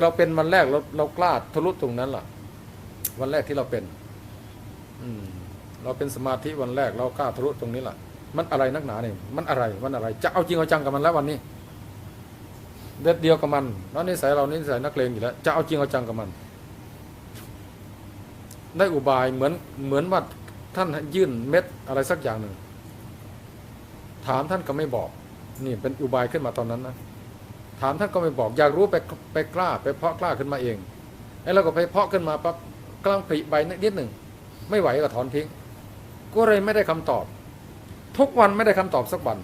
เราเป็นวันแรกเราเรากล้าทะลุตรงนั้นล่ะ วันแรกที่เราเป็น อืม เราเป็นสมาธิวันแรกเรากล้าทะลุตรงนี้ล่ะ มันอะไรนักหนาเนี่ยมันอะไรมันอะไร จะเอาจริงเอาจังกับมันแล้ววันนี้เด็ดเดียวกับมันแล้วนิสัยเรานิสัยนักเลงอยู่แล้วจะเอาจริงเอาจังกับมัน ได้อุบายเหมือนเหมือนว่าท่านยื่นเม็ดอะไรสักอย่างหนึ่งถามท่านก็ไม่บอก นี่เป็นอุบายขึ้นมาตอนนั้นนะ ถามท่านก็ไม่บอกอยากรู้ไปไปกล้าไปเพาะกล้าขึ้นมาเองไอ้เราก็ไปเพาะขึ้นมาปั๊บกลังผลิใบนิดหนึ่งไม่ไหวก็ถอนทิ้ง ก็เลยไม่ได้คำตอบ ทุกวันไม่ได้คำตอบสักวัน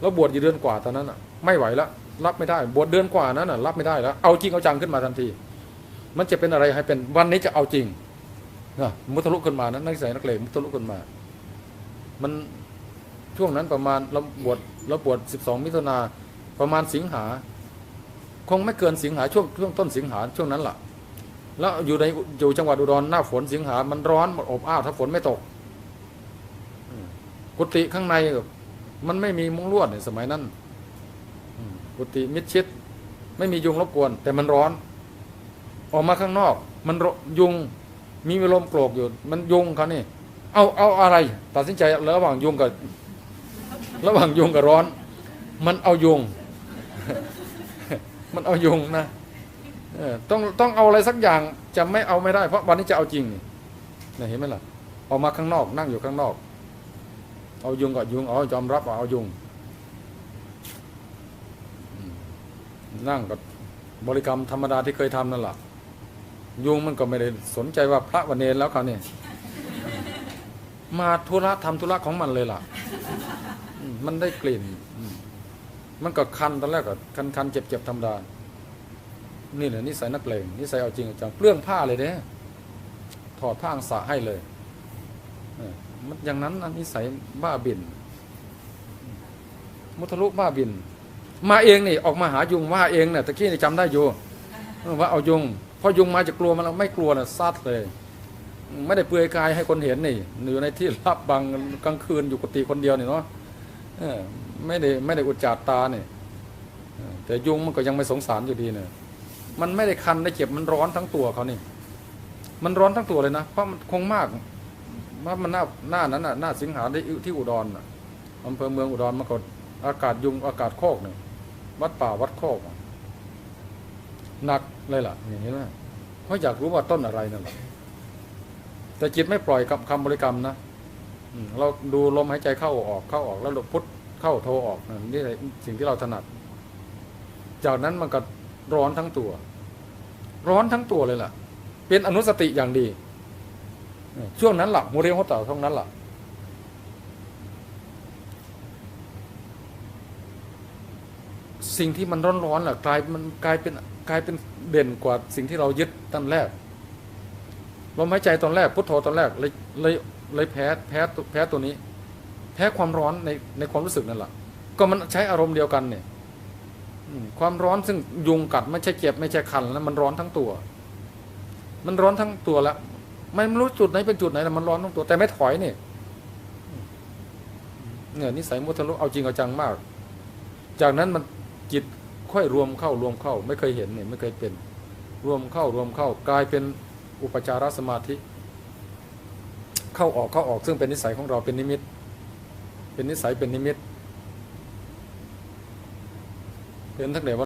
แล้วบวชอยู่เดือนกว่าตอนนั้นอะ ไม่ไหวแล้วรับไม่ได้ บวชเดือนกว่านั้นอะ รับไม่ได้แล้วเอาจริงเอาจังขึ้นมาทันที มันจะเป็นอะไรให้เป็นวันนี้จะเอาจริงนะมุทะลุขึ้นมานะนักศึกษานักเลงมุทะลุขึ้นมา มันช่วงนั้นประมาณเราบวชเราบวช12มิถุนาประมาณสิงหา คงไม่เกินสิงหาช่วงช่วงต้นสิงหาช่วงนั้นล่ะ แล้วอยู่ในอยู่จังหวัดอุดรหน้าฝนสิงหามันร้อนมันอบอ้าวถ้าฝนไม่ตกกุฏิข้างในมันไม่มีมุ้งลวดในสมัยนั้นกุฏิมิดชิด ไม่มียุงรบกวน แต่มันร้อน ออกมาข้างนอก มันยุงมีลมโกรกอยู่ มันยุงเขานี่เอาเอาอะไร ตัดสินใจระหว่างยุงกับ ระหว่างยุงกับร้อน มันเอายุง มันเอายุงนะเออต้องต้องเอาอะไรสักอย่างจะไม่เอาไม่ได้ เพราะวันนี้จะเอาจริงนี่เนี่ยเห็นไหมล่ะออกมาข้างนอก นั่งอยู่ข้างนอก เอายุงกับยุงเอยอมรับว่าเอายุงนั่งกับบริกรรมธรรมดาที่เคยทำนั่นแหละยุงมันก็ไม่ได้สนใจว่าพระวันเนรแล้วเขาเนี่ยมาธุระทำธุระของมันเลยล่ะ มันได้กลิ่น มันก็คันตอนแรกก็คันคันเจ็บเจ็บธรรมดา นี่แหละนิสัยนักเลงนิสัยเอาจริงจังเปลื้องผ้าเลยเด้ถอดผ้าอังสะให้เลยออมันอย่างนั้นนิสัยบ้าบิน มุทะลุบ้าบิน มาเองนี่ออกมาหายุงว่าเองเนี่ยตะกี้นี่จำได้อยู่ว่าเอายุงพอยุงมาจะกลัวมันไม่กลัวนะซัดเลย ไม่ได้เปลือยกายให้คนเห็นนี่อยู่ในที่รับบังกลางคืนอยู่กุฏิคนเดียวนี่เนาะ ไม่ได้ไม่ได้อุจจาตาเนี่ยแต่ยุงมันก็ยังไม่สงสารอยู่ดีเนี่ยมันไม่ได้คันได้เจ็บมันร้อนทั้งตัวเขานี่ มันร้อนทั้งตัวเลยนะเพราะมันคงมากว่ามันหน้าหน้านั้นน่ะหน้าสิงหาได้ที่อุดรน่ะอำเภอเมืองอุดรมันก็อากาศยุงอากาศโคกเนี่ยวัดป่าวัดโคกอะหนักเลยล่ะอย่างนี้นะเพราะอยากรู้ว่าต้นอะไรนั่นแหละแต่จิตไม่ปล่อยกับคำบริกรรมนะ เราดูลมหายใจเข้าออกเข้าออกแล้วเราพุทเข้าโทออกนี่สิ่งที่เราถนัด จากนั้นมันก็ร้อนทั้งตัว ร้อนทั้งตัวเลยล่ะ เป็นอนุสติอย่างดี ช่วงนั้นหลับโมเรียงหัวเต่าช่วงนั้นหลับสิ่งที่มันร้อนๆล่ะกลายมันกลายเป็นกลายเป็นเด่นกว่าสิ่งที่เรายึดตั้งแรกลมหายใจตอนแรกพุทโธตอนแรกเลยเลย เลยแพ้แพ้แพ้ตัวนี้ แพ้ความร้อนในในความรู้สึกนั่นแหละก็มันใช้อารมณ์เดียวกันเนี่ยความร้อนซึ่งยุงกัดไม่ใช่เจ็บไม่ใช่คันแล้วมันร้อนทั้งตัว มันร้อนทั้งตัวแล้วมันไม่รู้จุดไหนเป็นจุดไหนแต่มันร้อนทั้งตัว แต่ไม่ถอยเนี่ยเนี่ยนิสัยมุทะลุเอาจริงเอาจังมาก จากนั้นมันจิตค่อยรวมเข้ารวมเข้า ไม่เคยเห็นเนี่ยไม่เคยเป็น รวมเข้ารวมเข้ากลายเป็นอุปจารสมาธิ เข้าออกเข้าออกซึ่งเป็นนิสัยของเราเป็นนิมิต เป็นนิสัยเป็นนิมิตเป็นทั้งเดว่า